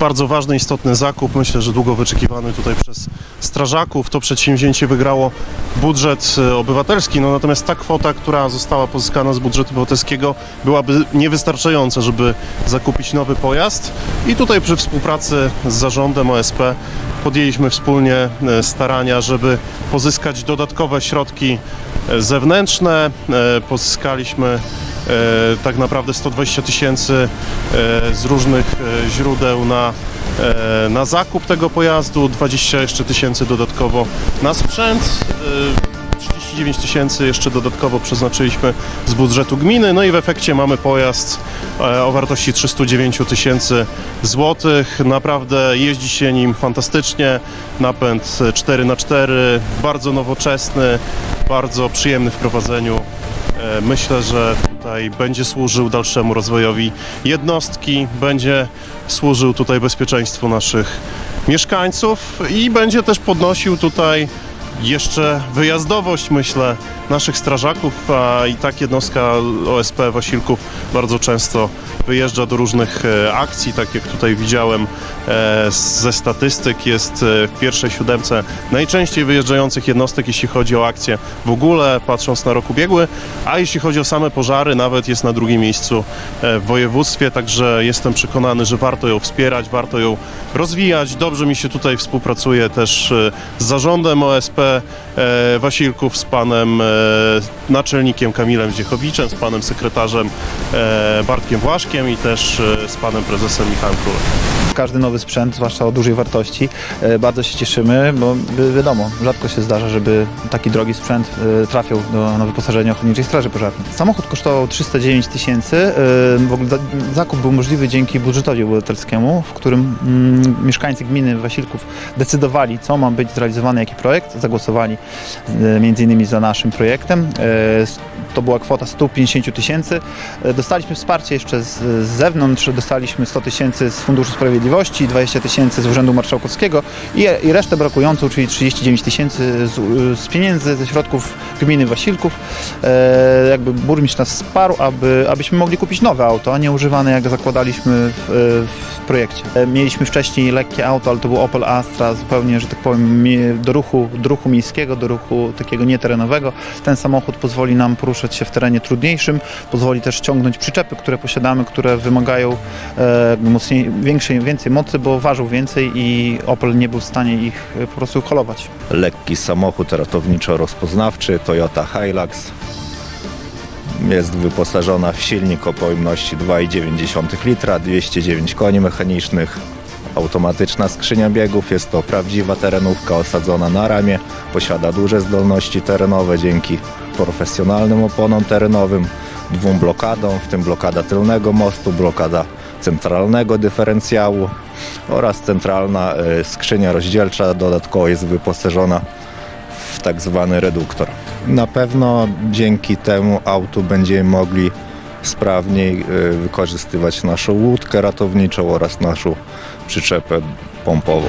Bardzo ważny, istotny zakup, myślę, że długo wyczekiwany tutaj przez strażaków. To przedsięwzięcie wygrało budżet e, obywatelski, no natomiast ta kwota, która została pozyskana z budżetu obywatelskiego byłaby niewystarczająca, żeby zakupić nowy pojazd. I tutaj przy współpracy z zarządem OSP podjęliśmy wspólnie e, starania, żeby pozyskać dodatkowe środki e, zewnętrzne. Pozyskaliśmy tak naprawdę 120 tysięcy e, z różnych e, źródeł na, e, na zakup tego pojazdu, 20 jeszcze tysięcy dodatkowo na sprzęt. e, 39 tysięcy jeszcze dodatkowo przeznaczyliśmy z budżetu gminy, no i w efekcie mamy pojazd e, o wartości 309 tysięcy złotych. Naprawdę jeździ się nim fantastycznie, napęd 4x4, bardzo nowoczesny, bardzo przyjemny w prowadzeniu. E, Myślę, że tutaj będzie służył dalszemu rozwojowi jednostki, będzie służył tutaj bezpieczeństwu naszych mieszkańców i będzie też podnosił tutaj jeszcze wyjazdowość, myślę, naszych strażaków, a i tak jednostka OSP Wasilków bardzo często wyjeżdża do różnych e, akcji, tak jak tutaj widziałem e, ze statystyk, jest e, w pierwszej siódemce najczęściej wyjeżdżających jednostek, jeśli chodzi o akcje w ogóle, patrząc na rok ubiegły, a jeśli chodzi o same pożary, nawet jest na drugim miejscu w województwie, także jestem przekonany, że warto ją wspierać, warto ją rozwijać. Dobrze mi się tutaj współpracuje też z zarządem OSP e, Wasilków, z panem e, naczelnikiem Kamilem Zdziechowiczem, z panem sekretarzem e, Bartkiem Właszkiem i też z panem prezesem Michałem Królem. Każdy nowy sprzęt, zwłaszcza o dużej wartości, e, bardzo się cieszymy, bo wi- wiadomo, rzadko się zdarza, żeby taki drogi sprzęt e, trafił do, na wyposażenie Ochotniczej Straży Pożarnej. Samochód kosztował 309 tysięcy. e, W ogóle za- zakup był możliwy dzięki budżetowi obywatelskiemu, w którym mm, mieszkańcy gminy Wasilków decydowali, co ma być zrealizowane, jaki projekt. Zagłosowali innymi za naszym projektem. To była kwota 150 tysięcy. Dostaliśmy wsparcie jeszcze z, z zewnątrz, dostaliśmy 100 tysięcy z Funduszu Sprawiedliwości, 20 tysięcy z Urzędu Marszałkowskiego i, i resztę brakującą, czyli 39 tysięcy z, z pieniędzy, ze środków gminy Wasilków. E, jakby burmistrz nas wsparł, aby, abyśmy mogli kupić nowe auto, a nie używane jak zakładaliśmy w, w projekcie. E, mieliśmy wcześniej lekkie auto, ale to był Opel Astra, zupełnie, że tak powiem, do ruchu, do ruchu miejskiego, do ruchu takiego nieterenowego. Ten samochód pozwoli nam poruszać się w terenie trudniejszym, pozwoli też ciągnąć przyczepy, które posiadamy, które wymagają e, mocniej, większej, więcej mocy, bo ważył więcej i Opel nie był w stanie ich e, po prostu holować. lekki samochód ratowniczo-rozpoznawczy Toyota Hilux. Jest wyposażona w silnik o pojemności 2,9 litra, 209 koni mechanicznych, automatyczna skrzynia biegów. Jest to prawdziwa terenówka osadzona na ramię. Posiada duże zdolności terenowe dzięki profesjonalnym oponom terenowym, dwóm blokadom, w tym blokada tylnego mostu, blokada centralnego dyferencjału oraz centralna e, skrzynia rozdzielcza dodatkowo jest wyposażona w tak zwany reduktor. Na pewno dzięki temu autu będziemy mogli sprawniej e, wykorzystywać naszą łódkę ratowniczą oraz naszą przyczepę pompową.